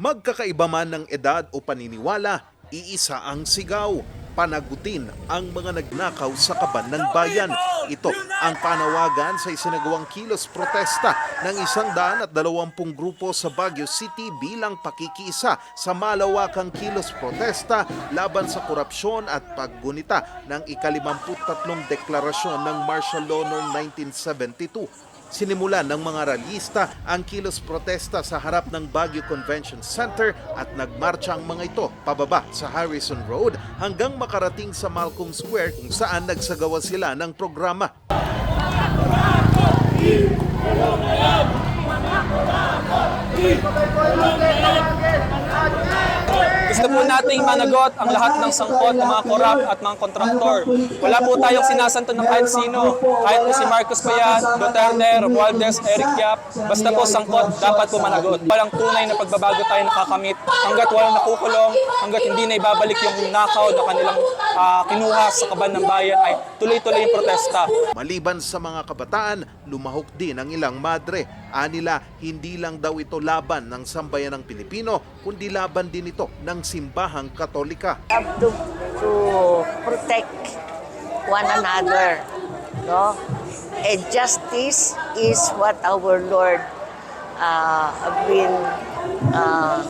Magkakaiba man ng edad o paniniwala, iisa ang sigaw. Panagutin ang mga nagnakaw sa kaban ng bayan. Ito ang panawagan sa isinagawang kilos protesta ng isang daan at dalawampung grupo sa Baguio City bilang pakikiisa sa malawakang kilos protesta laban sa korupsyon at paggunita ng ikalimamputatlong deklarasyon ng martial law noong 1972. Sinimulan ng mga ralista ang kilos protesta sa harap ng Baguio Convention Center at nagmarcha ang mga ito pababa sa Harrison Road hanggang makarating sa Malcolm Square kung saan nagsagawa sila ng programa. Nating managot ang lahat ng sangkot ng mga korap at mga kontraktor. Wala po tayong sinasanto ng kahit sino. Kahit po si Marcos pa yan, Duterte, Romualdez, Eric Yap, basta po sangkot, dapat po managot. Walang tunay na pagbabago tayo nakakamit hanggat walang nakukulong, hanggat hindi na ibabalik yung nakaw na kanilang ah, kinuha sa kaban ng bayan ay tuloy-tuloy yung protesta. Maliban sa mga kabataan, lumahok din ang ilang madre. Anila, hindi lang daw ito laban ng sambayan ng Pilipino, kundi laban din ito ng simbahang katolika. have to, to protect one another. No? And justice is what our Lord uh, have been uh,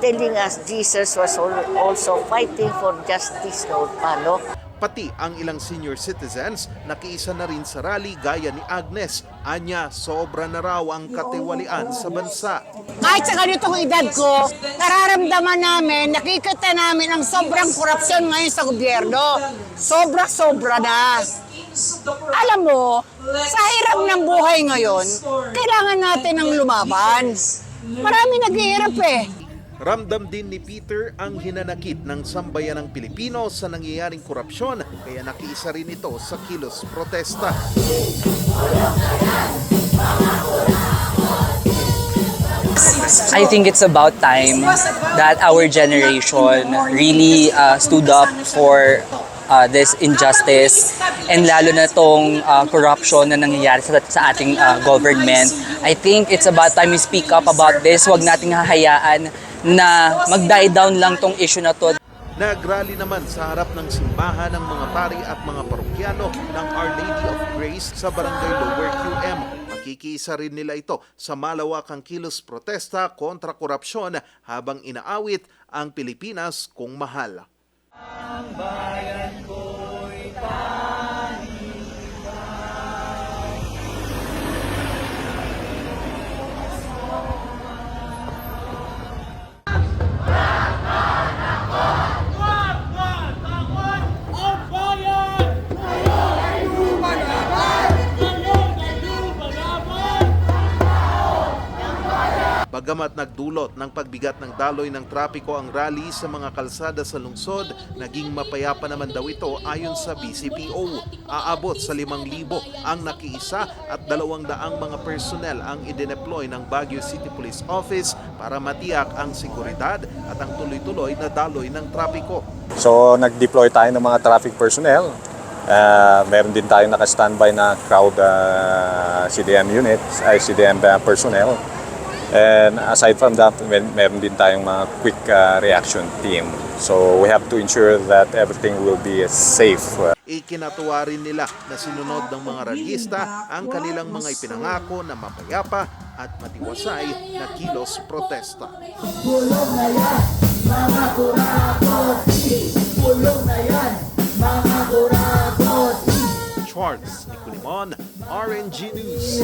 telling us. Jesus was al- also fighting for justice, no? Pati ang ilang senior citizens nakiisa na rin sa rally gaya ni Agnes. Anya, sobra na raw ang katiwalian sa bansa. Kahit sa ganitong edad ko, nararamdaman namin, nakikita namin ang sobrang korupsyon ngayon sa gobyerno. Sobra-sobra na. Alam mo, sa hirap ng buhay ngayon, kailangan natin ng lumaban. Marami naghihirap eh. Ramdam din ni Peter ang hinanakit ng sambayan ng Pilipino sa nangyayaring korupsyon kaya nakiisa rin ito sa kilos protesta. I think it's about time that our generation really uh, stood up for uh, this injustice and lalo na tong uh, corruption na nangyayari sa, sa ating uh, government. I think it's about time we speak up about this. Huwag nating hahayaan na mag-die down lang tong issue na to. Nagrally naman sa harap ng simbahan ng mga pari at mga parokyano ng Our Lady of Grace sa Barangay Lower QM. Makikisa rin nila ito sa malawakang kilos protesta kontra korupsyon habang inaawit ang Pilipinas kung mahal. Ang bayan ko Bagamat nagdulot ng pagbigat ng daloy ng trapiko ang rally sa mga kalsada sa lungsod, naging mapayapa naman daw ito ayon sa BCPO. Aabot sa 5,000 ang nakiisa at 200 mga personnel ang idineploy ng Baguio City Police Office para matiyak ang seguridad at ang tuloy-tuloy na daloy ng trapiko. So nag-deploy tayo ng mga traffic personnel. Uh, meron din tayong naka-standby na crowd uh, CDM units, ay CDM uh, personnel. And aside from that, mer- meron din tayong mga quick uh, reaction team. So we have to ensure that everything will be safe. Ikinatuwa rin nila na sinunod ng mga rallyista ang kanilang mga ipinangako na mapayapa at matiwasay na kilos protesta. Pulong na yan, mga kurakot Pulong na yan, mga kurakot Charles Nicolimon, RNG News.